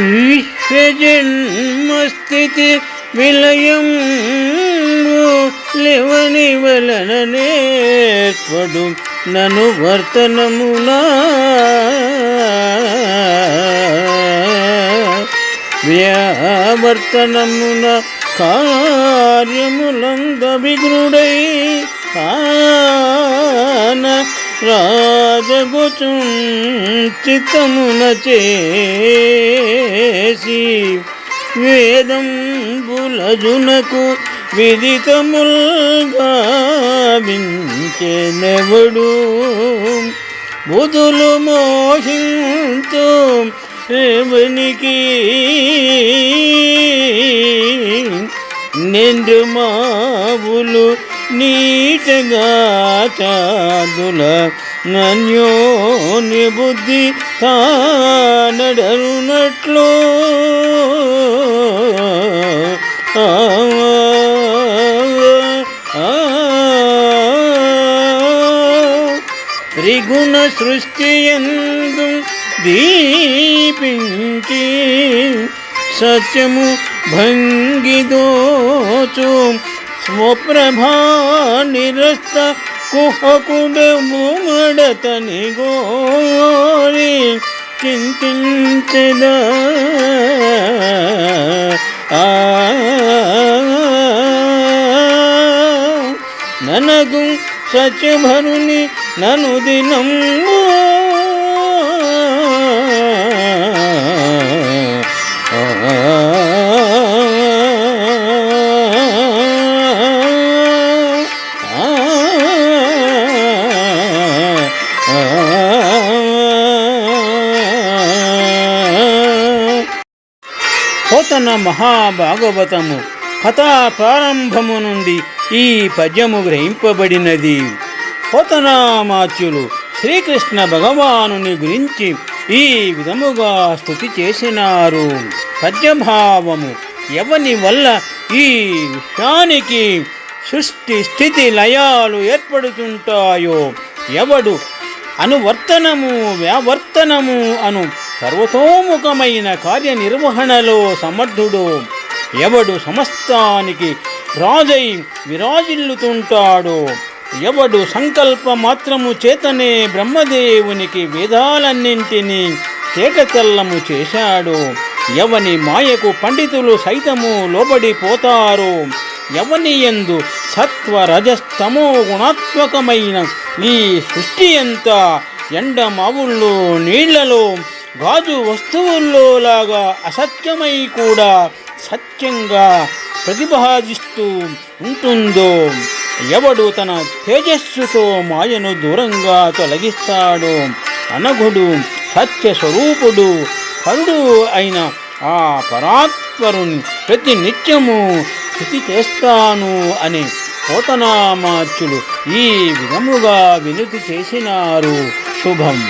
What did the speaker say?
విశ్వజన్మస్థితి విలయం లేవని వలననేర్పడు నను వర్తనమునా. వ్యావర్తనమున కార్యములంద విగ్రుడై కాన రాజగుచు చిత్తమున చేసి వేదం బులజునకు విదితముల్గా వించెనెవడు బుధులు మోహింతు రేవనికి నిండు మావులు నీటగా చాదుల నన్యోన్య బుద్ధి తానడరునట్లు. ఆ త్రిగుణ సృష్టి ఎందు దీపించి సత్యము భంగిదోచు స్వప్రభా నిరస్త కుహకుడముమడతని గోరి చింతించదా ఆ ನನಗೂ ಸಚಭರುನಿ ನನು ದಿನಂ పురాతన మహాభాగవతము కథా ప్రారంభము నుండి ఈ పద్యము గ్రహింపబడినది. పోతనామాత్యులు శ్రీకృష్ణ భగవానుని గురించి ఈ విధముగా స్థుతి చేసినారు. పద్యభావము ఎవని వల్ల ఈ విషయానికి సృష్టి స్థితి లయాలు ఏర్పడుతుంటాయో ఎవడు అనువర్తనము వ్యావర్తనము అను సర్వతోముఖమైన కార్యనిర్వహణలో సమర్థుడు. ఎవడు సమస్తానికి రాజై విరాజిల్లుతుంటాడో ఎవడు సంకల్ప మాత్రము చేతనే బ్రహ్మదేవునికి వేదాలన్నింటినీ తేటతెల్లము చేశాడు ఎవని మాయకు పండితులు సైతము లోబడిపోతారు ఎవని ఎందు సత్వ రజస్తమో గుణాత్మకమైన ఈ సృష్టి అంతా ఎండమావుళ్ళు నీళ్ళలో గాజు వస్తువుల్లో లాగా అసత్యమై కూడా సత్యంగా ప్రతిపాదిస్తూ ఉంటుందో ఎవడు తన తేజస్సుతో మాయను దూరంగా తొలగిస్తాడో అనఘుడు సత్య స్వరూపుడు పరుడు అయిన ఆ పరాత్పరుని ప్రతి నిత్యము స్థితి చేస్తాను అని పోతనామాచ్యులు ఈ విధముగా వినతి చేసినారు. శుభం.